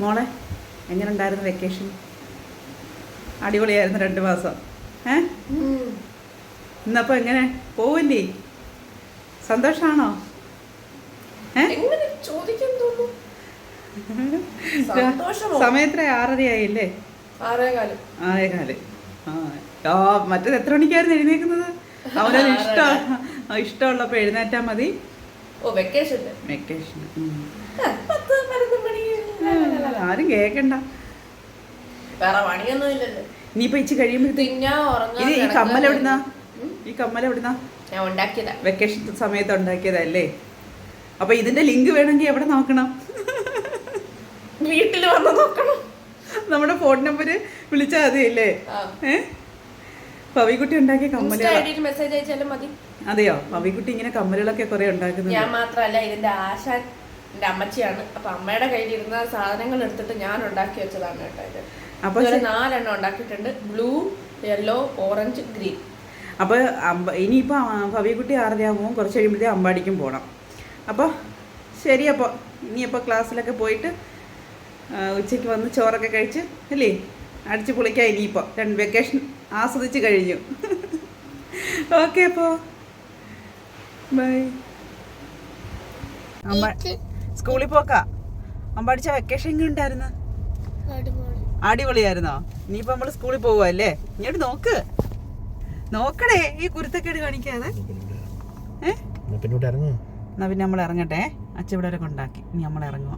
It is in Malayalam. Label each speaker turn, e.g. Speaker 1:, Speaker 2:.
Speaker 1: മോളെ എങ്ങനെ ഉണ്ടായിരുന്നു വെക്കേഷൻ അടിപൊളിയായിരുന്നു രണ്ട് മാസം. ഏ? ഇന്നപ്പോ എങ്ങനെ? പോവില്ലേ?
Speaker 2: സന്തോഷാണോ?
Speaker 1: സമയത്ര ആറരയായില്ലേ?
Speaker 2: ആറേകാലം.
Speaker 1: ആ മറ്റേത് എത്ര മണിക്കായിരുന്നു എഴുന്നേക്കുന്നത് അവനത് ഇഷ്ടം ഇഷ്ടമുള്ളപ്പോൾ എഴുന്നേറ്റാൽ മതി.
Speaker 2: ഓ
Speaker 1: വെക്കേഷൻ
Speaker 2: വെക്കേഷൻ
Speaker 1: ആരും നീ
Speaker 2: വേറെ പണിയൊന്നും ഇല്ലല്ലോ.
Speaker 1: ഇനിയിപ്പോൾ ഇച്ചി കഴിയുമ്പോഴത്തേക്ക്
Speaker 2: ഉറങ്ങാ
Speaker 1: ഇത് ഈ കമ്മൽ എവിടുന്നാ. ഈ കമ്മൽ എവിടുന്നാ?
Speaker 2: ഞാൻ ഉണ്ടാക്കിയതാ.
Speaker 1: വെക്കേഷൻ സമയത്ത് ഉണ്ടാക്കിയതല്ലേ? അപ്പൊ ഇതിന്റെ ലിങ്ക് വേണമെങ്കിൽ എവിടെ നോക്കണം?
Speaker 2: വീട്ടിൽ വന്ന് നോക്കണം.
Speaker 1: നമ്മുടെ ഫോൺ നമ്പർ വിളിച്ചാൽ മതിയല്ലേ അല്ലേ? പവിക്കുട്ടി ഉണ്ടാക്കിയ
Speaker 2: കമ്മല
Speaker 1: കമ്മലുകൾ
Speaker 2: ഐഡിയിൽ മെസ്സേജ് അയച്ചാലും മതി.
Speaker 1: അതെയോ? പവിക്കുട്ടി ഇങ്ങനെ കമ്മലുകളൊക്കെ കുറെ ഉണ്ടാക്കുന്നത്
Speaker 2: ഞാൻ മാത്രല്ല ഇതിന്റെ ആശാൻ എന്റെ അമ്മച്ചിയാണ്. അപ്പൊ അമ്മയുടെ കയ്യിലിരുന്ന സാധനങ്ങൾ എടുത്തിട്ട് ഞാൻ ഉണ്ടാക്കി വെച്ചതാണ് കേട്ടോ ഇത്.
Speaker 1: അപ്പൊ
Speaker 2: നാലെണ്ണം ഉണ്ടാക്കിയിട്ടുണ്ട്. ബ്ലൂ യെല്ലോ ഓറഞ്ച് ഗ്രീൻ
Speaker 1: അപ്പൊ അമ്പ ഇനിയിപ്പോ പവിക്കുട്ടി ആറരയാകുമ്പോൾ കുറച്ച് കഴിയുമ്പോഴത്തേ അമ്പാടിക്കും പോണം. അപ്പോൾ ശരി അപ്പോൾ ഇനിയപ്പോൾ ക്ലാസ്സിലൊക്കെ പോയിട്ട് ഉച്ചയ്ക്ക് വന്ന് ചോറൊക്കെ കഴിച്ച് അല്ലേ? അടിച്ചു പൊളിക്കാം ഇനിയിപ്പോൾ രണ്ട് വെക്കേഷൻ ആസ്വദിച്ച് കഴിഞ്ഞു. ഓക്കെ അപ്പോൾ ബൈ അമ്മ സ്കൂളിൽ പോക്കാ? അമ്പടിച്ച വെക്കേഷൻ എങ്ങനെ ഉണ്ടായിരുന്നു? അടിപൊളിയായിരുന്നോ? ഇനിയിപ്പോ നമ്മൾ സ്കൂളിൽ പോവല്ലേ ഇങ്ങോട്ട് നോക്ക്. നോക്കണേ ഈ കുരുത്തക്കേട് കാണിക്കാതെ. എന്നാ പിന്നെ നമ്മൾ ഇറങ്ങട്ടെ. അച്ഛൻ ഇവിടെ വരെ കൊണ്ടാക്കി. ഇനി നമ്മൾ ഇറങ്ങുക